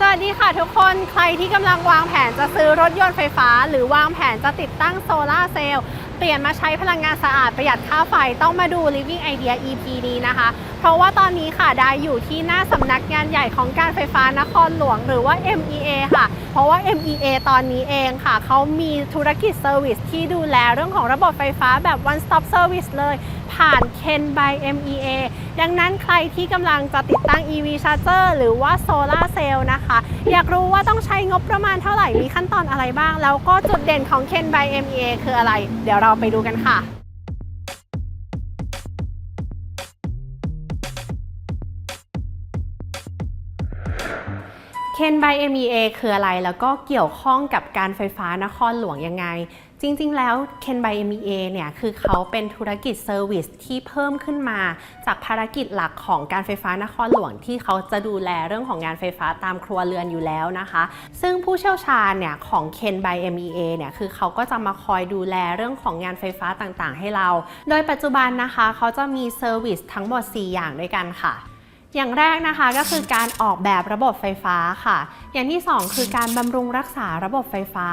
สวัสดีค่ะทุกคนใครที่กำลังวางแผนจะซื้อรถยนต์ไฟฟ้า หรือวางแผนจะติดตั้งโซลาเซลล์เปลี่ยนมาใช้พลังงานสะอาดประหยัดค่าไฟต้องมาดู Living Idea EP นี้นะคะ เพราะว่าตอนนี้ค่ะได้อยู่ที่หน้าสำนักงานใหญ่ของการไฟฟ้านครหลวงหรือว่า MEA ค่ะ เพราะว่า MEA ตอนนี้เองค่ะ เขามีธุรกิจเซอร์วิสที่ดูแลเรื่องของระบบไฟฟ้าแบบ one stop service เลย ผ่าน Ken by MEA ดังนั้นใครที่กำลังจะติดตั้ง EV Charger หรือว่า Solar Cell นะคะ อยากรู้ว่าต้องใช้งบประมาณเท่าไหร่ มีขั้นตอนอะไรบ้าง แล้วก็จุดเด่นของ Ken by MEA คืออะไร เดี๋ยวเราไปดูกันค่ะ Ken by MEA คืออะไรแล้วก็เกี่ยวข้องกับการไฟฟ้านครหลวงยังไง จริงๆ แล้ว Ken by MEA เนี่ย คือเขาเป็นธุรกิจเซอร์วิสที่เพิ่มขึ้นมา จากภารกิจหลักของการไฟฟ้านครหลวงที่เขาจะดูแลเรื่องของงานไฟฟ้าตามครัวเรือนอยู่แล้วนะคะ ซึ่งผู้เชี่ยวชาญเนี่ยของ Ken by MEA เนี่ย คือเขาก็จะมาคอยดูแลเรื่องของงานไฟฟ้าต่างๆ ให้เรา โดยปัจจุบันนะคะ เขาจะมีเซอร์วิสทั้งหมด 4 อย่างด้วยกันค่ะ อย่างแรกนะคะก็คือการออกแบบระบบไฟฟ้าค่ะ อย่างที่ 2 คือการบำรุงรักษาระบบไฟฟ้า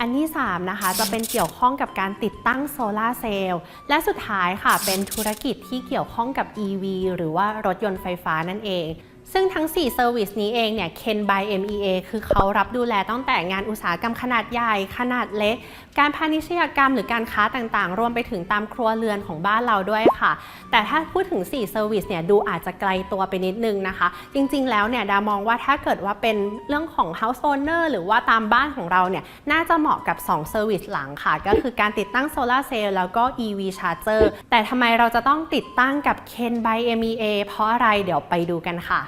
อันที่ 3 นะคะ จะเป็นเกี่ยวข้องกับการติดตั้งโซลาร์เซลล์และสุดท้ายค่ะเป็นธุรกิจที่เกี่ยวข้องกับ EV หรือว่ารถยนต์ไฟฟ้านั่นเอง ซึ่งทั้ง 4 Service นี้เองเนี่ย Ken by MEA คือเขารับดูแลตั้งแต่งานอุตสาหกรรมขนาดใหญ่ ขนาดเล็ก การพาณิชยกรรมหรือการค้าต่างๆ รวมไปถึงตามครัวเรือนของบ้านเราด้วยค่ะ แต่ถ้าพูดถึง 4 Service เนี่ย ดูอาจจะไกลตัวไปนิดนึงนะคะ จริงๆ แล้วเนี่ยดามองว่าถ้าเกิดว่าเป็นเรื่องของ House Owner หรือว่าตามบ้านของเราเนี่ยน่าจะเหมาะกับ 2 Service หลังค่ะ ก็คือการติดตั้งโซลาร์เซลล์แล้วก็ EV Charger แต่ทำไมเราจะต้องติดตั้งกับ Ken by MEA เพราะอะไรเดี๋ยวไปดูกันค่ะ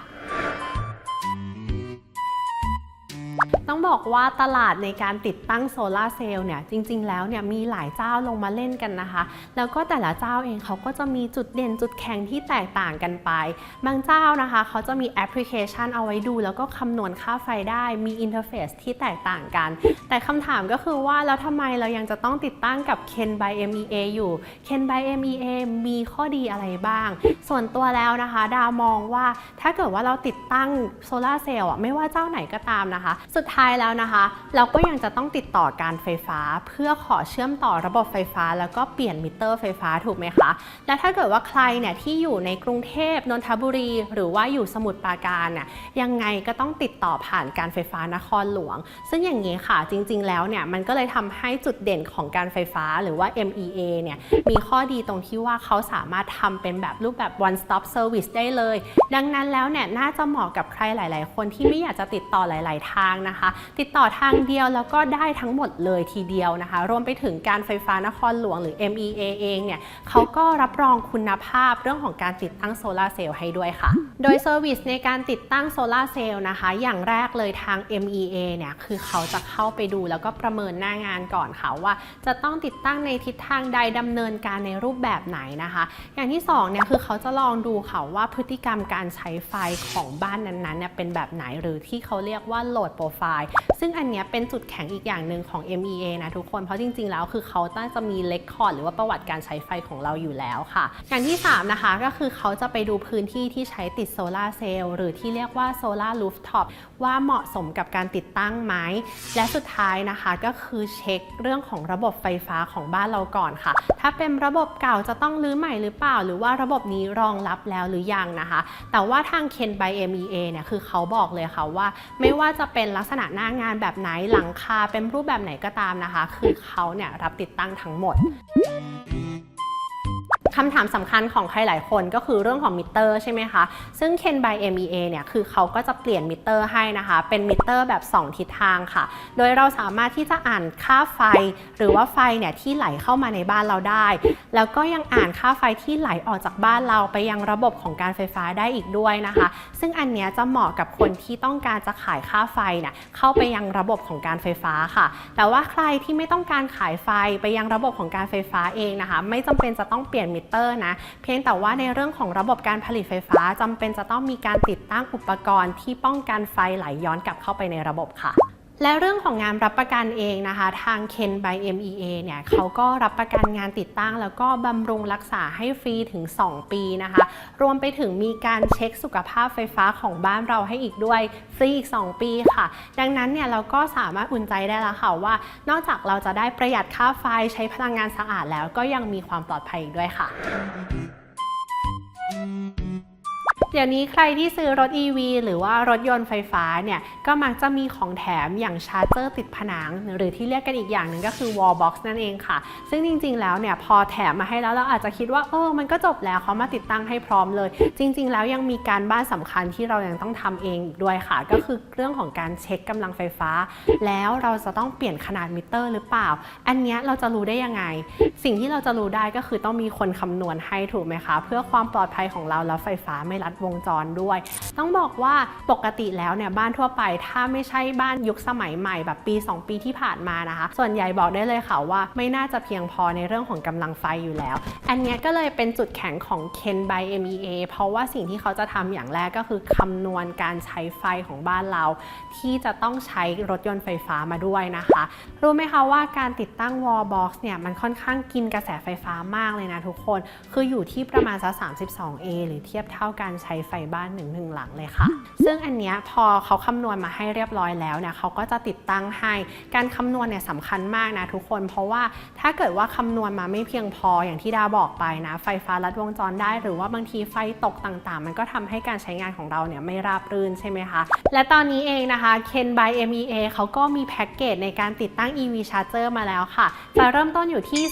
ต้องบอกว่าตลาดในการติดตั้งโซลาร์เซลล์เนี่ยจริง ๆ แล้วเนี่ยมีหลายเจ้าลงมาเล่นกันนะคะ แล้วก็แต่ละเจ้าเองเขาก็จะมีจุดเด่นจุดแข็งที่แตกต่างกันไป บางเจ้านะคะเขาจะมีแอปพลิเคชันเอาไว้ดู แล้วก็คำนวณค่าไฟได้มีอินเทอร์เฟซที่แตกต่างกัน แต่คำถามก็คือว่าแล้วทำไมเรายังจะต้องติดตั้งกับ Ken by MEA อยู่ Ken by MEA มีข้อดีอะไรบ้าง ส่วนตัวแล้วนะคะ ดาวมองว่าถ้าเกิดว่าเราติดตั้งโซลาร์เซลล์อะไม่ว่าเจ้าไหนก็ตามนะคะ สุดท้ายแล้วนะคะ เราก็ยังจะต้องติดต่อการไฟฟ้า เพื่อขอเชื่อมต่อระบบไฟฟ้า แล้วก็เปลี่ยนมิเตอร์ไฟฟ้าถูกไหมคะ และถ้าเกิดว่าใครเนี่ยที่อยู่ในกรุงเทพนนทบุรี หรือว่าอยู่สมุทรปราการเนี่ยยังไงก็ต้องติดต่อผ่านการไฟฟ้านครหลวง ซึ่งอย่างนี้ค่ะจริง ๆ แล้วเนี่ยมันก็เลยทำให้จุดเด่นของการไฟฟ้าหรือว่า MEA เนี่ยมีข้อดีตรงที่ว่าเขาสามารถทำเป็นแบบรูปแบบ one stop service ได้เลย ดังนั้นแล้วเนี่ยน่าจะเหมาะกับใครหลาย ๆ คนที่ไม่อยากจะติดต่อหลาย ๆ ทางนะคะติดต่อทางเดียวแล้วก็ได้ทั้งหมดเลยทีเดียวนะคะ รวมไปถึงการไฟฟ้านครหลวงหรือ MEA เองเนี่ยเขาก็รับรองคุณภาพเรื่องของการติดตั้งโซลาร์เซลล์ให้ด้วยค่ะ โดยเซอร์วิสในการติดตั้งโซลาร์เซลล์นะคะ อย่างแรกเลยทาง MEA เนี่ยคือเขาจะเข้าไปดูแล้วก็ประเมินหน้างานก่อนค่ะว่า จะต้องติดตั้งในทิศทางใดดำเนินการในรูปแบบไหนนะคะ อย่างที่สองเนี่ยคือเขาจะลองดูค่ะว่าพฤติกรรมการใช้ไฟของบ้านนั้นๆเนี่ยเป็นแบบไหนหรือที่เขาเรียกว่าโหลดโปรไฟล์ซึ่งอันเนี้ยเป็นจุดแข็งอีกอย่างหนึ่งของ MEA นะทุกคน เพราะจริง ๆ แล้วคือเขาต้าจะมีเลคคอร์ดหรือว่าประวัติการใช้ไฟของเราอยู่แล้วค่ะ อย่างที่ 3 นะคะก็คือเขาจะไปดูพื้นที่ที่ใช้ติดโซลาร์เซลล์หรือที่เรียกว่าโซลาร์ลูฟท็อปว่าเหมาะสมกับการติดตั้งไหม และสุดท้ายนะคะก็คือเช็คเรื่องของระบบไฟฟ้าของบ้านเราก่อนค่ะ ถ้าเป็นระบบเก่าจะต้องรื้อใหม่หรือเปล่า หรือว่าระบบนี้รองรับแล้วหรือยังนะคะ แต่ว่าทาง Ken by MEA เนี่ยคือเขาบอกเลยค่ะว่า ไม่ว่าจะเป็นลักษณะหน้างานแบบไหนหลังคาเป็นรูปแบบไหนก็ตามนะคะ คือเขาเนี่ยรับติดตั้งทั้งหมด คำถามสำคัญของใครหลายคนก็คือเรื่องของมิเตอร์ใช่ไหมคะ ซึ่ง Ken by MEA เนี่ย คือเขาก็จะเปลี่ยนมิเตอร์ให้นะคะ เป็นมิเตอร์แบบ 2 ทิศทางค่ะ โดยเราสามารถที่จะอ่านค่าไฟ หรือว่าไฟเนี่ยที่ไหลเข้ามาในบ้านเราได้ แล้วก็ยังอ่านค่าไฟที่ไหลออกจากบ้านเราไปยังระบบของการไฟฟ้าได้อีกด้วยนะคะ ซึ่งอันเนี้ยจะเหมาะกับคนที่ต้องการจะขายค่าไฟเนี่ยเข้าไปยังระบบของการไฟฟ้าค่ะ แต่ว่าใครที่ไม่ต้องการขายไฟไปยังระบบของการไฟฟ้าเองนะคะ ไม่จำเป็นจะต้องเปลี่ยนมิเตอร์นะ เพียงแต่ว่าในเรื่องของระบบการผลิตไฟฟ้าจำเป็นจะต้องมีการติดตั้งอุปกรณ์ที่ป้องกันไฟไหลย้อนกลับเข้าไปในระบบค่ะ และเรื่องของงานรับประกันเองนะคะ ทาง Ken by MEA เนี่ยเขาก็รับประกันงานติดตั้ง แล้วก็บำรุงรักษาให้ฟรีถึง 2 ปีนะคะ รวมไปถึงมีการเช็คสุขภาพไฟฟ้าของบ้านเราให้อีกด้วยฟรีอีก 2 ปีค่ะ ดังนั้นเนี่ยเราก็สามารถอุ่นใจได้แล้วค่ะว่า นอกจากเราจะได้ประหยัดค่าไฟใช้พลังงานสะอาดแล้วก็ยังมีความปลอดภัยอีกด้วยค่ะ เดี๋ยวนี้ใครที่ซื้อรถ EV หรือว่ารถยนต์ไฟฟ้าเนี่ย ก็มักจะมีของแถมอย่างชาร์เจอร์ติดผนัง หรือที่เรียกกันอีกอย่างหนึ่งก็คือ wall box นั่นเองค่ะ ซึ่งจริง ๆ แล้วเนี่ยพอแถมมาให้แล้วเราอาจจะคิดว่าเออมันก็จบแล้วเขามาติดตั้งให้พร้อมเลย จริง ๆ แล้วยังมีการบ้านสำคัญที่เรายังต้องทำเองด้วยค่ะ ก็คือเรื่องของการเช็คกำลังไฟฟ้า แล้วเราจะต้องเปลี่ยนขนาดมิเตอร์หรือเปล่า อันนี้เราจะรู้ได้ยังไง สิ่งที่เราจะรู้ได้ก็คือต้องมีคนคำนวณให้ถูกไหมคะ เพื่อความปลอดภัยของเราแล้วไฟฟ้าไม่ลัดวงจรด้วย ต้องบอกว่าปกติแล้วเนี่ยบ้านทั่วไป ถ้าไม่ใช่บ้านยุคสมัยใหม่แบบปี 2 ปีที่ผ่านมานะคะ ส่วนใหญ่บอกได้เลยค่ะว่าไม่น่าจะเพียงพอในเรื่องของกำลังไฟอยู่แล้ว อันนี้ก็เลยเป็นจุดแข็งของ Ken by MEA เพราะว่าสิ่งที่เขาจะทำอย่างแรกก็คือคำนวณการใช้ไฟของบ้านเรา ที่จะต้องใช้รถยนต์ไฟฟ้ามาด้วยนะคะ รู้ไหมคะว่าการติดตั้ง wall box เนี่ยมันค่อนข้างกินกระแสไฟฟ้ามากเลยนะทุกคน คืออยู่ที่ประมาณสัก 32A หรือเทียบเท่าการใช้ไฟบ้านหนึ่งหนึ่งหลังเลยค่ะ ซึ่งอันเนี้ยพอเขาคำนวณมาให้เรียบร้อยแล้วเนี่ยเขาก็จะติดตั้งให้การคำนวณเนี่ยสำคัญมากนะทุกคน เพราะว่าถ้าเกิดว่าคำนวณมาไม่เพียงพออย่างที่ดาบอกไปนะ ไฟฟ้าลัดวงจรได้ หรือว่าบางทีไฟตกต่างๆ มันก็ทำให้การใช้งานของเราเนี่ยไม่ราบรื่นใช่ไหมคะ และตอนนี้เองนะคะ Ken by MEA เขาก็มีแพ็กเกจในการติดตั้ง EV Charger มาแล้วค่ะ จะเริ่มต้นอยู่ที่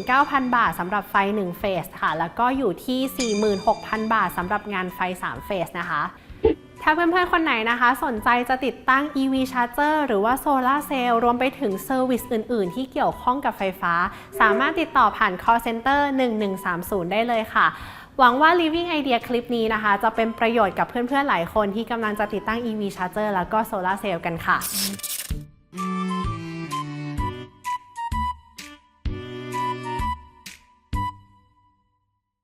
29,000 บาทสำหรับไฟ 1 เฟสค่ะ แล้วก็อยู่ที่ 46,000 บาทสำหรับงานไฟ3 เฟสนะคะ ถ้าเพื่อนๆ คนไหนนะคะ สนใจจะติดตั้ง EV Charger หรือว่าโซลาร์เซลล์รวมไปถึงเซอร์วิสอื่นๆ ที่เกี่ยวข้องกับไฟฟ้า สามารถติดต่อผ่าน call center 1130 ได้เลยค่ะหวังว่า Living Idea คลิปนี้นะคะ จะเป็นประโยชน์กับเพื่อนๆ หลายคนที่กำลังจะติดตั้ง EV Charger แล้วก็โซลาร์เซลล์กันค่ะ